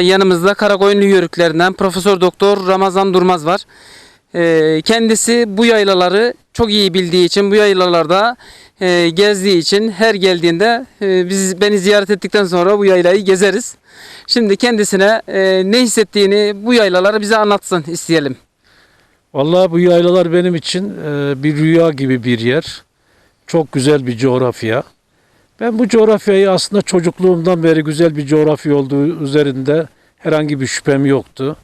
Yanımızda Karakoyunlu Yörüklerinden Profesör Doktor Ramazan Durmaz var. Ee, Kendisi bu yaylaları çok iyi bildiği için, bu yaylalarda e, gezdiği için her geldiğinde e, biz beni ziyaret ettikten sonra bu yaylayı gezeriz. Şimdi kendisine e, ne hissettiğini bu yaylaları bize anlatsın isteyelim. Vallahi bu yaylalar benim için bir rüya gibi bir yer. Çok güzel bir coğrafya. Ben bu coğrafyayı aslında çocukluğumdan beri güzel bir coğrafya olduğu üzerinde herhangi bir şüphem yoktu.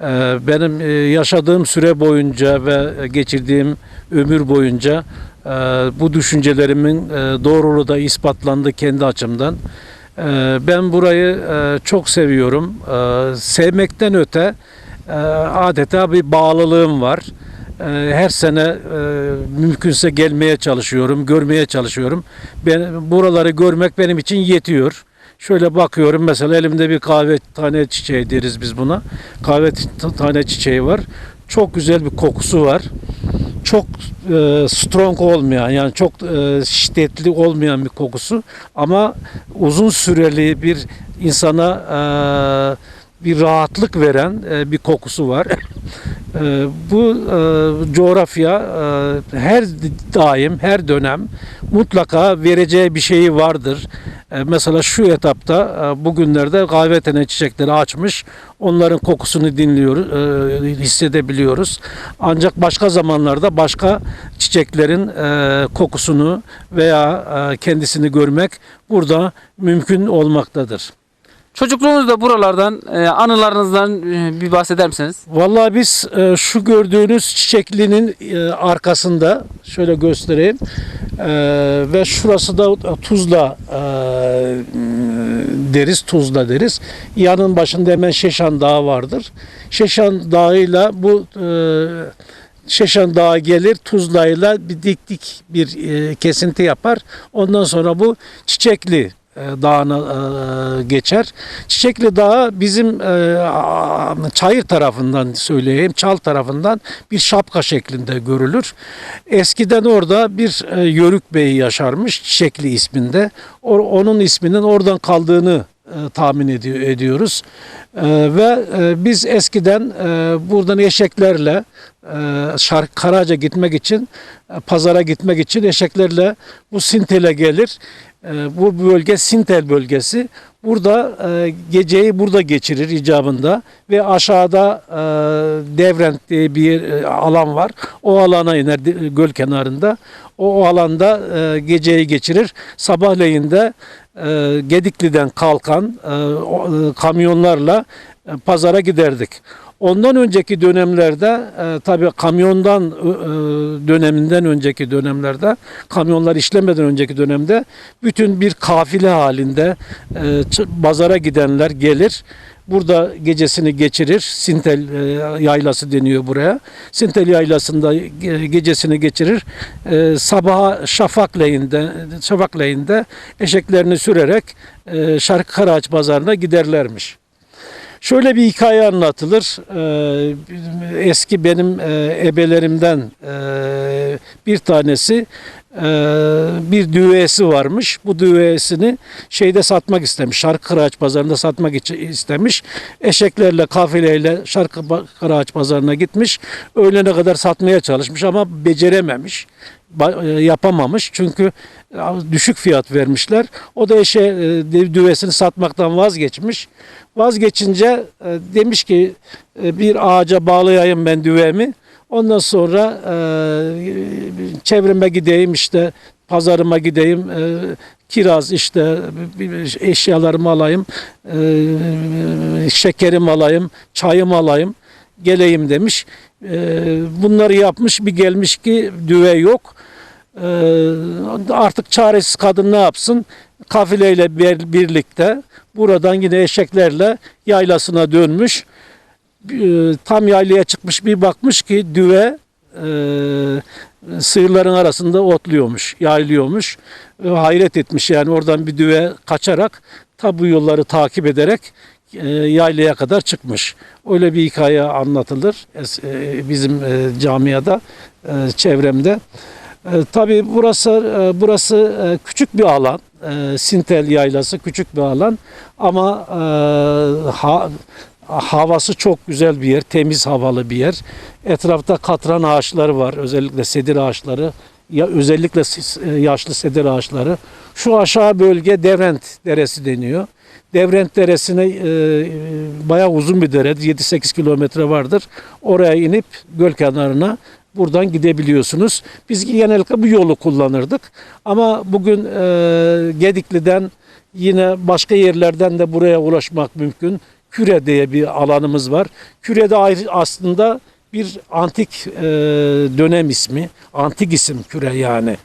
E, Benim e, yaşadığım süre boyunca ve geçirdiğim ömür boyunca e, bu düşüncelerimin e, doğruluğu da ispatlandı kendi açımdan. Ben burayı çok seviyorum. Sevmekten öte adeta bir bağlılığım var. E, Her sene e, mümkünse gelmeye çalışıyorum, görmeye çalışıyorum. Ben buraları görmek benim için yetiyor. Şöyle bakıyorum mesela elimde bir kahve tane çiçeği deriz biz buna. Kahve tane çiçeği var. Çok güzel bir kokusu var. Çok e, strong olmayan yani çok e, şiddetli olmayan bir kokusu ama uzun süreli bir insana e, bir rahatlık veren e, bir kokusu var. E, bu e, coğrafya e, her daim, her dönem mutlaka vereceği bir şeyi vardır. E, mesela şu etapta bugünlerde kahvetene çiçekleri açmış. Onların kokusunu dinliyoruz, hissedebiliyoruz. Ancak başka zamanlarda başka çiçeklerin kokusunu veya kendisini görmek burada mümkün olmaktadır. Çocukluğunuzda buralardan, e, anılarınızdan e, bir bahseder misiniz? Vallahi biz e, şu gördüğünüz çiçeklinin e, arkasında şöyle göstereyim E, ve şurası da Tuzla e, deriz Tuzla deriz. Yanın başında hemen Şeşan Dağı vardır. Şeşan Dağı'yla bu e, Şeşan Dağı gelir Tuzla'yla bir dik dik bir e, kesinti yapar. Ondan sonra bu Çiçekli Dağı'na e, geçer. Çiçekli Dağı bizim e, çayır tarafından söyleyeyim, çal tarafından bir şapka şeklinde görülür. Eskiden orada bir e, Yörük Bey yaşarmış Çiçekli isminde. Onun isminin oradan kaldığını e, tahmin ediyor, ediyoruz. E, ve e, biz eskiden e, buradan eşeklerle e, Karaca gitmek için e, pazara gitmek için eşeklerle bu Sintel'e gelir. E, bu bölge Sintel bölgesi. Burada e, geceyi burada geçirir icabında ve aşağıda e, Devrent diye bir e, alan var. O alana iner göl kenarında. O, o alanda e, geceyi geçirir. Sabahleyin de e, Gedikli'den kalkan e, e, kamyonlarla pazara giderdik. Ondan önceki dönemlerde e, tabii kamyondan e, döneminden önceki dönemlerde kamyonlar işlemeden önceki dönemde bütün bir kafile halinde pazara gidenler gelir. Burada gecesini geçirir. Sintel e, yaylası deniyor buraya. Sintel yaylasında ge- gecesini geçirir. E, sabaha şafakleyinde, şafakleyinde eşeklerini sürerek e, Şarkı Karaağaç pazarına giderlermiş. Şöyle bir hikaye anlatılır. Ee, eski benim e, ebelerimden e, bir tanesi e, bir düğesi varmış. Bu düğesini şeyde satmak istemiş. Şarkı Kıraç pazarında satmak istemiş. Eşeklerle, kafileyle Şarkı Kıraç pazarına gitmiş. Öğlene kadar satmaya çalışmış ama becerememiş. E, yapamamış. Çünkü e, düşük fiyat vermişler. O da eşe e, düğesini satmaktan vazgeçmiş. Vazgeçince demiş ki bir ağaca bağlayayım ben düvemi. Ondan sonra çevreme gideyim işte pazarıma gideyim kiraz işte eşyalarımı alayım şekerimi alayım çayımı alayım geleyim demiş. E, bunları yapmış bir gelmiş ki düve yok. E, artık çaresiz kadın ne yapsın? Kafileyle bir- birlikte buradan yine eşeklerle yaylasına dönmüş. E, tam yaylaya çıkmış bir bakmış ki düve e, sığırların arasında otluyormuş, yaylıyormuş. E, hayret etmiş yani oradan bir düve kaçarak ta bu yolları takip ederek yaylaya kadar çıkmış. Öyle bir hikaye anlatılır e, bizim e, camiada, e, çevremde. E, tabii burası e, burası e, küçük bir alan. e, Sintel Yaylası küçük bir alan ama e, ha- havası çok güzel bir yer, temiz havalı bir yer. Etrafta katran ağaçları var, özellikle sedir ağaçları. Ya özellikle e, yaşlı sedir ağaçları. Şu aşağı bölge Devrent Deresi deniyor. Devrent Deresi'ne e, bayağı uzun bir dere, 7-8 kilometre vardır. Oraya inip göl kenarına buradan gidebiliyorsunuz. Biz genellikle bu yolu kullanırdık. Ama bugün e, Gedikli'den yine başka yerlerden de buraya ulaşmak mümkün. Küre diye bir alanımız var. Küre'de aslında bir antik e, dönem ismi. Antik isim Küre yani.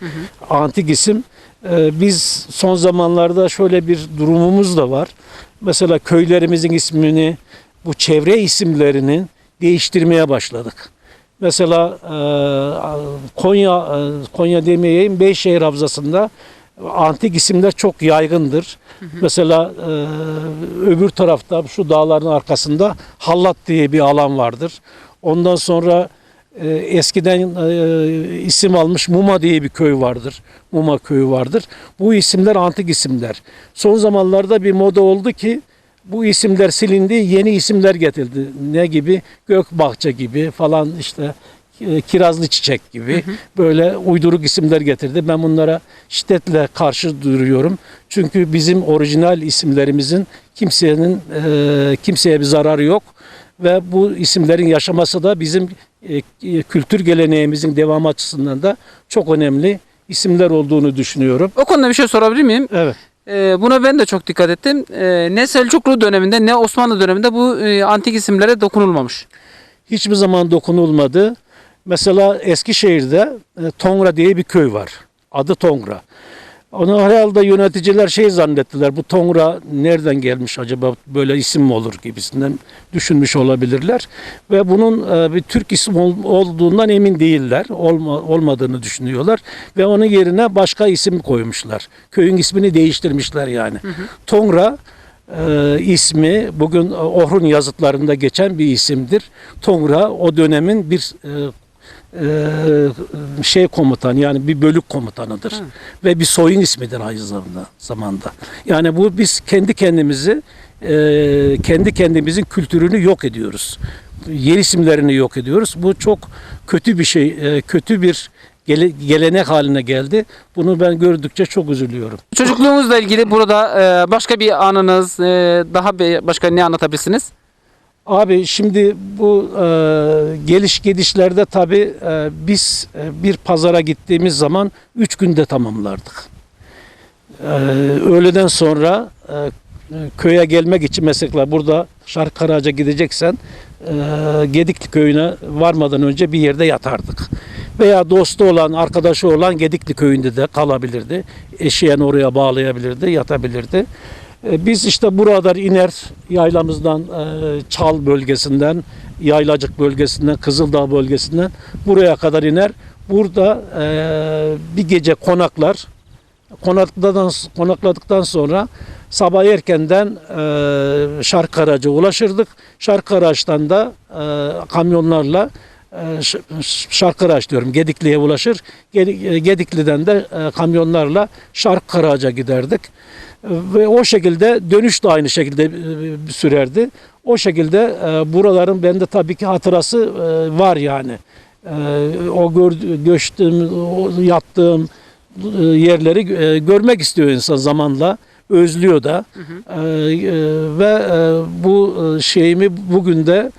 Antik isim. E, biz son zamanlarda şöyle bir durumumuz da var. Mesela köylerimizin ismini, bu çevre isimlerini değiştirmeye başladık. Mesela e, Konya e, Konya demeyeyim Beyşehir Havzası'nda antik isimler çok yaygındır. Mesela e, öbür tarafta şu dağların arkasında Hallat diye bir alan vardır. Ondan sonra eskiden e, isim almış Muma diye bir köy vardır. Muma köyü vardır. Bu isimler antik isimler. Son zamanlarda bir moda oldu ki bu isimler silindi, yeni isimler getirildi. Ne gibi? Gökbahçe gibi falan işte e, kirazlı çiçek gibi böyle uyduruk isimler getirdi. Ben bunlara şiddetle karşı duruyorum. Çünkü bizim orijinal isimlerimizin kimsenin e, kimseye bir zararı yok ve bu isimlerin yaşaması da bizim e, e, kültür geleneğimizin devamı açısından da çok önemli isimler olduğunu düşünüyorum. O konuda bir şey sorabilir miyim? Evet. Ee, buna ben de çok dikkat ettim. Ee, ne Selçuklu döneminde ne Osmanlı döneminde bu e, antik isimlere dokunulmamış. hiçbir zaman dokunulmadı. Mesela Eskişehir'de e, Tongra diye bir köy var. Adı Tongra. Onu herhalde yöneticiler şey zannettiler. Bu Tongra nereden gelmiş acaba böyle isim mi olur gibisinden düşünmüş olabilirler. Ve bunun e, bir Türk isim ol- olduğundan emin değiller. Olma, olmadığını düşünüyorlar. Ve onun yerine başka isim koymuşlar. Köyün ismini değiştirmişler yani. Tongra e, ismi bugün Orhun yazıtlarında geçen bir isimdir. Tongra o dönemin bir e, e, şey komutan yani bir bölük komutanıdır ve bir soyun ismidir aynı zamanda. zamanda. Yani bu biz kendi kendimizi e, kendi kendimizin kültürünü yok ediyoruz. Yer isimlerini yok ediyoruz. Bu çok kötü bir şey, e, kötü bir gele- gelenek haline geldi. Bunu ben gördükçe çok üzülüyorum. Çocukluğunuzla ilgili burada e, başka bir anınız, e, daha bir başka ne anlatabilirsiniz? Abi şimdi bu e, geliş gidişlerde tabii e, biz e, bir pazara gittiğimiz zaman üç günde tamamlardık. E, öğleden sonra e, köye gelmek için mesela burada Şarkıkaraca gideceksen e, Gedikli köyüne varmadan önce bir yerde yatardık. Veya dostu olan, arkadaşı olan Gedikli köyünde de kalabilirdi. Eşeğini oraya bağlayabilirdi, yatabilirdi. E, Biz işte buralar iner yaylamızdan, e, Çal bölgesinden, Yaylacık bölgesinden, Kızıldağ bölgesinden buraya kadar iner. Burada e, bir gece konaklar. Konakladıktan, konakladıktan sonra sabah erkenden Şarkaraca ulaşırdık. Şarkaraç'tan da kamyonlarla Şarkıraç diyorum Gedikli'ye ulaşır. E, Gedikli'den de e, kamyonlarla Şarkıraç'a giderdik. Ve o şekilde dönüş de aynı şekilde e, sürerdi. O şekilde buraların bende tabii ki hatırası var yani. O göçtüğüm, yattığım yerleri görmek istiyor insan zamanla. Özlüyor da. E, e, Ve e, bu şeyimi bugün de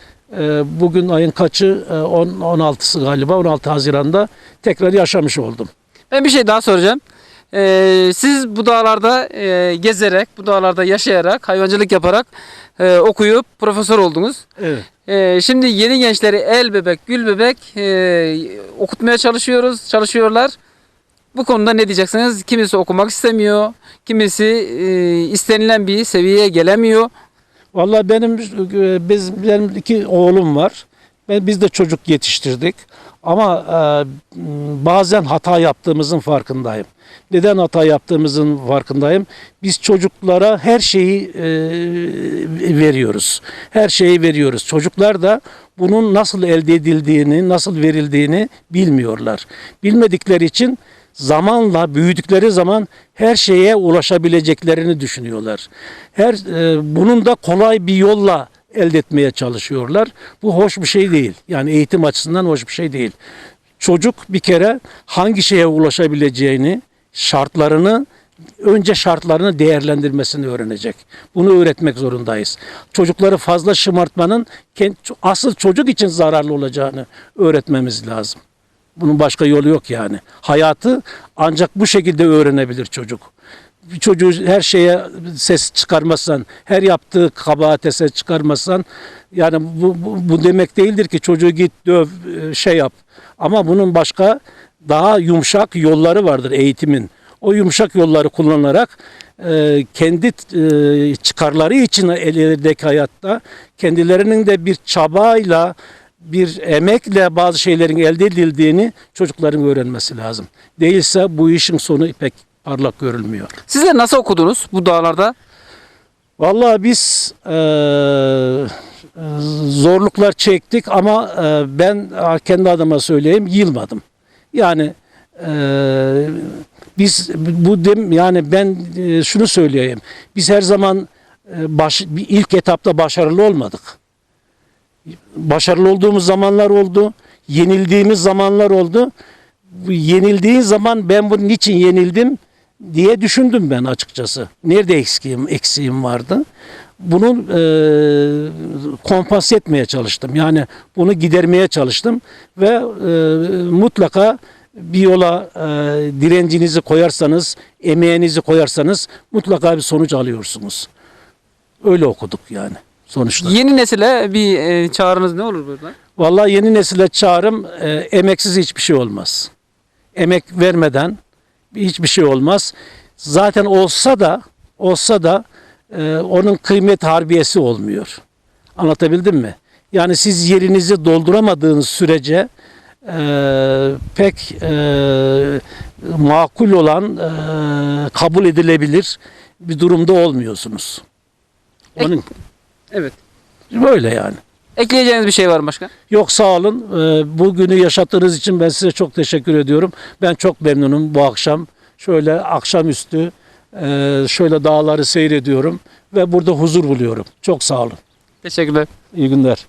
bugün ayın kaçı E, on- 16'sı galiba 16 Haziran'da tekrar yaşamış oldum. Ben bir şey daha soracağım. Ee, siz bu dağlarda e, gezerek, bu dağlarda yaşayarak, hayvancılık yaparak e, okuyup profesör oldunuz. Evet. Ee, şimdi yeni gençleri el bebek, gül bebek e, okutmaya çalışıyoruz, çalışıyorlar. Bu konuda ne diyeceksiniz? Kimisi okumak istemiyor, kimisi e, istenilen bir seviyeye gelemiyor. Vallahi benim e, biz benim iki oğlum var. Ben biz de çocuk yetiştirdik. Ama e, bazen hata yaptığımızın farkındayım. Neden hata yaptığımızın farkındayım. Biz çocuklara her şeyi e, veriyoruz. Her şeyi veriyoruz. Çocuklar da bunun nasıl elde edildiğini, nasıl verildiğini bilmiyorlar. Bilmedikleri için zamanla büyüdükleri zaman her şeye ulaşabileceklerini düşünüyorlar. Her e, bunun da kolay bir yolla elde etmeye çalışıyorlar. Bu hoş bir şey değil. Yani eğitim açısından hoş bir şey değil. Çocuk bir kere hangi şeye ulaşabileceğini, şartlarını önce şartlarını değerlendirmesini öğrenecek. Bunu öğretmek zorundayız. Çocukları fazla şımartmanın asıl çocuk için zararlı olacağını öğretmemiz lazım. Bunun başka yolu yok yani. Hayatı ancak bu şekilde öğrenebilir çocuk. Bir çocuğu her şeye ses çıkarmazsan, her yaptığı kabahate ses çıkarmazsan yani bu, bu, bu demek değildir ki çocuğu git döv e, şey yap. Ama bunun başka daha yumuşak yolları vardır eğitimin. O yumuşak yolları kullanarak e, kendi e, çıkarları için ilerideki hayatta kendilerinin de bir çabayla bir emekle bazı şeylerin elde edildiğini çocukların öğrenmesi lazım. Değilse bu işin sonu pek parlak görülmüyor. Sizler nasıl okudunuz bu dağlarda? Vallahi biz eee, zorluklar çektik ama eee, ben kendi adıma söyleyeyim yılmadım. Yani eee, biz bu dem yani ben eee, şunu söyleyeyim. Biz her zaman eee, baş, ilk etapta başarılı olmadık. Başarılı olduğumuz zamanlar oldu. Yenildiğimiz zamanlar oldu. Bu yenildiği zaman ben bunun niçin yenildim diye düşündüm ben açıkçası. Nerede eksiğim, eksiğim vardı? Bunu e, kompas etmeye çalıştım. Yani bunu gidermeye çalıştım ve e, mutlaka bir yola e, direncinizi koyarsanız, emeğinizi koyarsanız mutlaka bir sonuç alıyorsunuz. Öyle okuduk yani sonuçta. Yeni nesile bir e, çağrınız ne olur burada? Vallahi yeni nesile çağrım e, emeksiz hiçbir şey olmaz. Emek vermeden hiçbir şey olmaz. Zaten olsa da olsa da e, onun kıymet harbiyesi olmuyor. Anlatabildim mi? Yani siz yerinizi dolduramadığınız sürece e, pek e, makul olan e, kabul edilebilir bir durumda olmuyorsunuz. Onun Evet. böyle yani. Ekleyeceğiniz bir şey var mı başka? Yok sağ olun. Ee, Bugünü yaşattığınız için ben size çok teşekkür ediyorum. Ben çok memnunum bu akşam. Şöyle akşamüstü e, şöyle dağları seyrediyorum ve burada huzur buluyorum. Çok sağ olun. Teşekkürler. İyi günler.